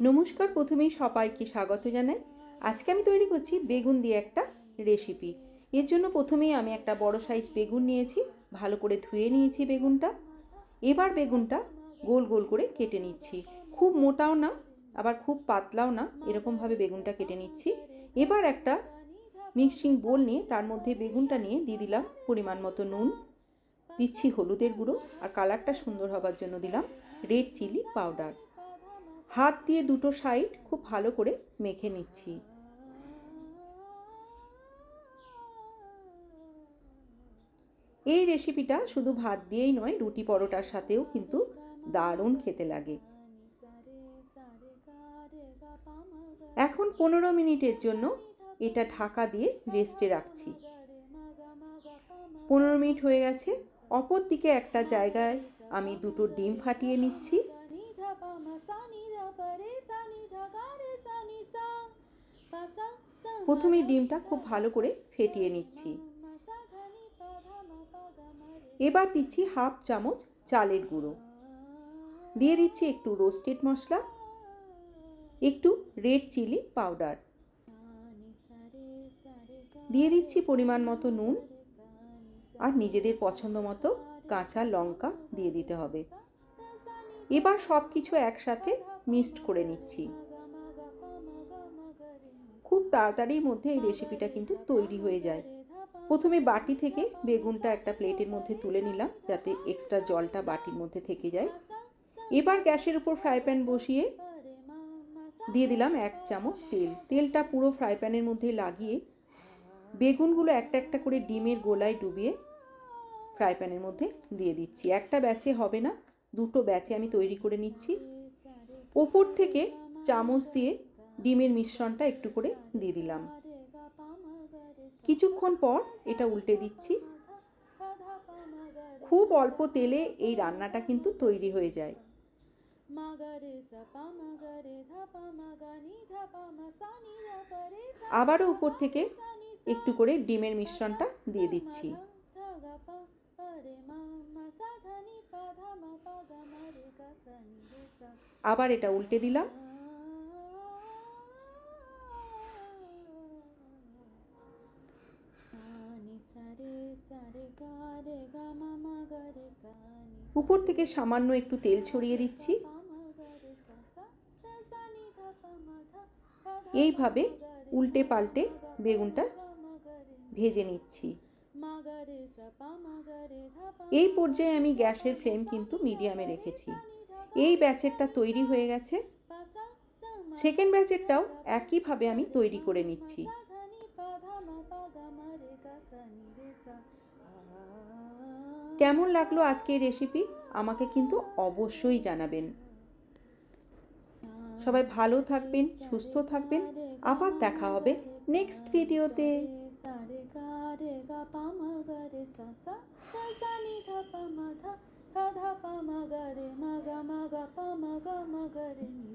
নমস্কার, প্রথমেই সবাইকে স্বাগত জানাই। আজকে আমি তৈরি করছি বেগুন দিয়ে একটা রেসিপি এর জন্য প্রথমেই আমি একটা বড় সাইজ বেগুন নিয়েছি, ভালো করে ধুয়ে নিয়েছি বেগুনটা। এবার বেগুনটা গোল গোল করে কেটে নিচ্ছি। খুব মোটাও না, আবার খুব পাতলাও না, এরকমভাবে বেগুনটা কেটে নিচ্ছি। এবার একটা মিক্সিং বোল নিয়ে তার মধ্যে বেগুনটা নিয়ে দিয়ে দিলাম পরিমাণ মতো নুন। দিচ্ছি হলুদের গুঁড়ো আর কালারটা সুন্দর হবার জন্য দিলাম রেড চিলি পাউডার হাত দিয়ে দুটো সাইড খুব ভালো করে মেখে নিচ্ছি। এই রেসিপিটা শুধু ভাত দিয়েই নয়, রুটি পরোটার সাথেও কিন্তু দারুণ খেতে লাগে। এখন পনেরো মিনিটের জন্য এটা ঢাকা দিয়ে রেস্টে রাখছি। পনেরো মিনিট হয়ে গেছে অপর দিকে একটা জায়গায় আমি দুটো ডিম ফাটিয়ে নিচ্ছি। প্রথমে ডিমটা খুব ভালো করে ফেটিয়ে নিচ্ছি। এবার দিচ্ছি হাফ চামচ চালের গুঁড়ো। দিয়ে দিচ্ছি একটু রোস্টেড মশলা একটু রেড চিলি পাউডার দিয়ে দিচ্ছি পরিমাণ মতো নুন। আর নিজেদের পছন্দ মতো কাঁচা লঙ্কা দিয়ে দিতে হবে। এবার সব কিছু একসাথে মিক্সড করে নিচ্ছি। খুব তাড়াতাড়ির মধ্যে এই রেসিপিটা কিন্তু তৈরি হয়ে যায়। প্রথমে বাটি থেকে বেগুনটা একটা প্লেটের মধ্যে তুলে নিলাম, যাতে এক্সট্রা জলটা বাটির মধ্যে থেকে যায়। এবার গ্যাসের উপর ফ্রাই প্যান বসিয়ে দিয়ে দিলাম এক চামচ তেল। তেলটা পুরো ফ্রাই প্যানের মধ্যে লাগিয়ে বেগুনগুলো একটা একটা করে ডিমের গোলায় ডুবিয়ে ফ্রাই প্যানের মধ্যে দিয়ে দিচ্ছি। একটা ব্যাচে হবে না দুটো ব্যাচে আমি তৈরি করে নিচ্ছি। ওপর থেকে চামচ দিয়ে ডিমের মিশ্রণটা একটু করে দিয়ে দিলাম। কিছুক্ষণ পর এটা উল্টে দিচ্ছি। খুব অল্প তেলে এই রান্নাটা কিন্তু তৈরি হয়ে যায়। আবারও উপর থেকে একটু করে ডিমের মিশ্রণটা দিয়ে দিচ্ছি। আবার এটা উল্টে দিলাম। উপর থেকে সামান্য একটু তেল ছড়িয়ে দিচ্ছি। এইভাবে উল্টে পাল্টে বেগুনটা ভেজে নিচ্ছি। এই পর্যায়ে আমি গ্যাসের ফ্লেম কিন্তু মিডিয়ামে রেখেছি। এই ব্যাচেরটা তৈরি হয়ে গেছে। সেকেন্ড ব্যাচেরটাও একইভাবে আমি তৈরি করে নিচ্ছি। কেমন লাগল আজকে রেসিপি আমাকে কিন্তু অবশ্যই জানাবেন। সবাই ভালো থাকবেন, সুস্থ থাকবেন। আবার দেখা হবে নেক্সট ভিডিওতে গা রে গা পা মা গা রে সা সা সা সা ধা ধা ধা পা মা গা রে মা গা মা গা পা মা গা মা গা রে নি